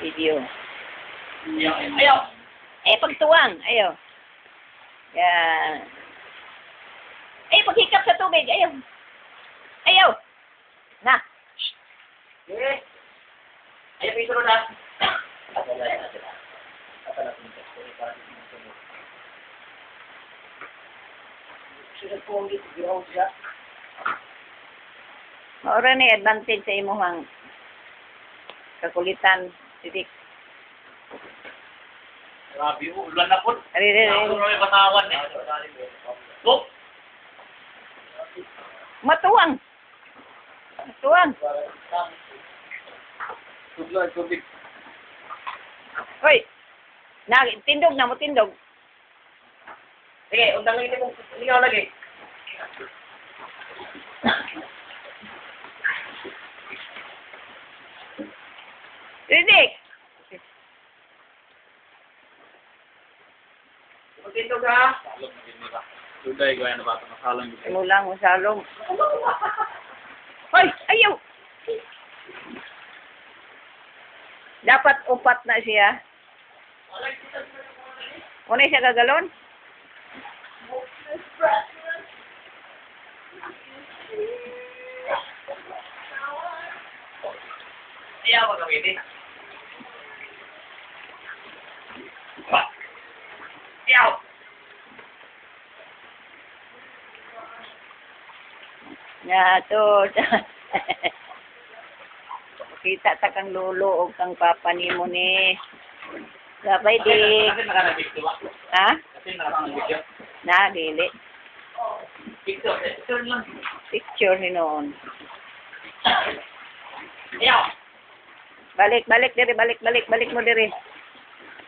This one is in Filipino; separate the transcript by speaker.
Speaker 1: Video.
Speaker 2: Ayaw, ayaw.
Speaker 1: Eh, pagtuwang. Ayaw. Yan. Eh, paghikap sa tubig. Ayaw. Ayaw. Na.
Speaker 2: Eh. Ayaw, sunod na.
Speaker 1: Maura ni advantage sa imuhang kakulitan. Sidik.
Speaker 2: Grabe, ulan na po.
Speaker 1: Ari,
Speaker 2: Ako
Speaker 1: ari.
Speaker 2: may batawan eh. Go!
Speaker 1: Matuwang. Matuwang.
Speaker 2: Tubig, tubig.
Speaker 1: Hoy. Na, tindog na mo, tindog.
Speaker 2: Sige, undang lagi mo. Ikaw lagi.
Speaker 1: Sidik.
Speaker 2: Magtindog ha.
Speaker 3: Suday ko yan na bata masalang dito.
Speaker 1: Mulang usalong. Hoy, ayaw. Dapat upat na siya. Unay siya gagalon?
Speaker 2: Ayaw mo gamitin. Ayaw!
Speaker 1: Nga to. Kita ta kang lolo o kang papa ni mo ni. Sabay di.
Speaker 2: Ba?
Speaker 1: Ha? Na, dili.
Speaker 2: Picture, picture lang.
Speaker 1: Picture ni noon.
Speaker 2: Ayaw!
Speaker 1: Balik, balik diri, balik, balik, balik mo diri.